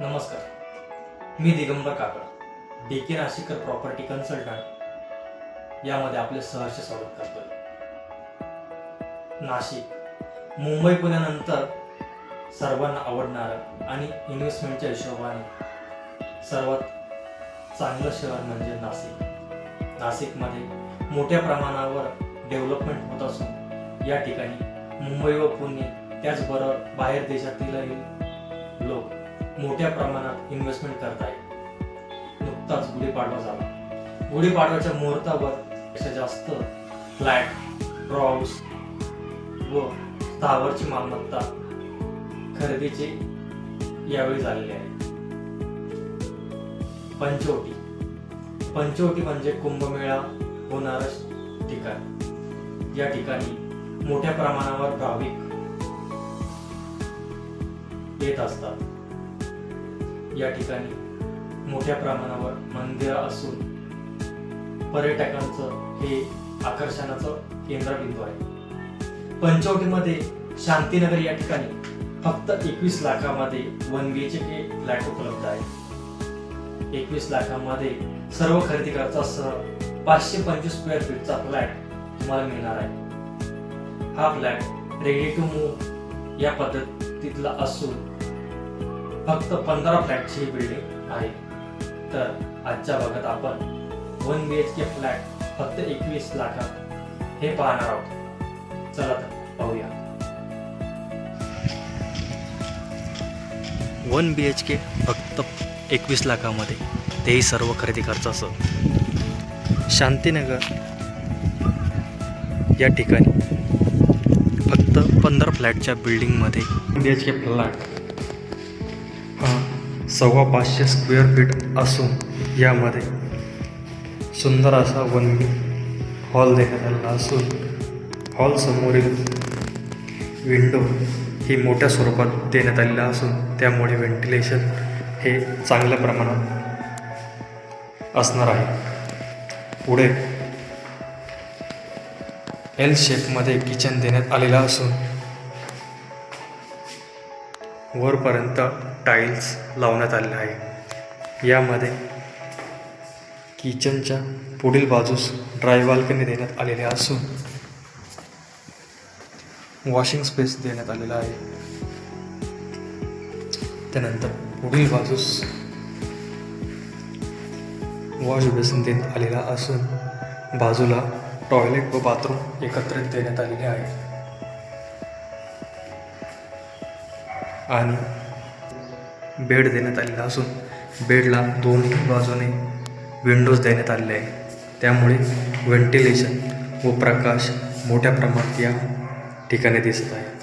नमस्कार. मी Digambar Kakad D K Nashikar property consultant. यामध्ये आपले सहर्ष स्वागत करतोय. नाशिक मुंबई पुण्यानंतर सर्वांना आवडणारं आणि इन्व्हेस्टमेंटच्या हिशोबाने सर्वात चांगलं शहर म्हणजे नाशिक. नाशिकमध्ये मोठ्या प्रमाणावर डेव्हलपमेंट होत असून या ठिकाणी मुंबई व पुणे त्याचबरोबर बाहेर देशातीलही लोक मोठ्या प्रमाणात इन्व्हेस्टमेंट करत नुकताच गुढीपाडवा झाला. गुढीपाडव्याच्या मुहूर्तावर पेक्षा जास्त फ्लॅट ड्रॉव्स व स्थावरची मालमत्ता खरेदीचे यावेळी झालेले आहे. पंचवटी. पंचवटी म्हणजे कुंभमेळा होणार ठिकाण. या ठिकाणी मोठ्या प्रमाणावर भाविक येत असतात. या ठिकाणी मोठ्या प्रमाणावर मंदिरं असून पर्यटकांचं हे आकर्षणाचं केंद्रबिंदू आहे. पंचवटीमध्ये शांतीनगर या ठिकाणी फक्त एकवीस लाखामध्ये one B H K flat उपलब्ध आहे एकवीस लाखामध्ये सर्व खरेदी खर्चासह पाचशे पंचवीस स्क्वेअर फीटचा फ्लॅट तुम्हाला मिळणार आहे. हा फ्लॅट रेडी टू मूव्ह या पद्धतीतला असून फक्त पंधरा फ्लॅटची ही बिल्डिंग आहे. तर आजच्या भागात आपण one B H K flat फक्त एकवीस लाखात हे पाहणार आहोत. चला तर पाहूया. वन बी एच के फक्त एकवीस लाखामध्ये तेही सर्व खरेदी खर्चासह शांतीनगर या ठिकाणी फक्त पंधरा फ्लॅटच्या बिल्डिंगमध्ये बी एच के फ्लॅट सव्वा पाचशे स्क्वेअर फीट असून यामध्ये सुंदर असा वन हॉल देण्यात आलेला असून हॉल समोरील विंडो ही मोठ्या स्वरूपात देण्यात आलेला असून त्यामुळे व्हेंटिलेशन हे चांगल्या प्रमाणात असणार आहे. पुढे एल शेपमध्ये किचन देण्यात आलेलं असून वरपर्यंत टाईल्स लावण्यात आलेले आहे. यामध्ये किचनच्या पुढील बाजूस ड्राय बाल्कनी देण्यात आलेल्या असून वॉशिंग स्पेस देण्यात आलेला आहे. त्यानंतर पुढील बाजूस वॉश बेसिन देण्यात आलेला असून बाजूला टॉयलेट व बाथरूम एकत्रित देण्यात आलेले आहे. आणि बेड देण्यात आलेला असून बेडला दोन्ही बाजूने विंडोज देण्यात आलेले आहे. त्यामुळे व्हेंटिलेशन व प्रकाश मोठ्या प्रमाणात या ठिकाणी दिसत आहे.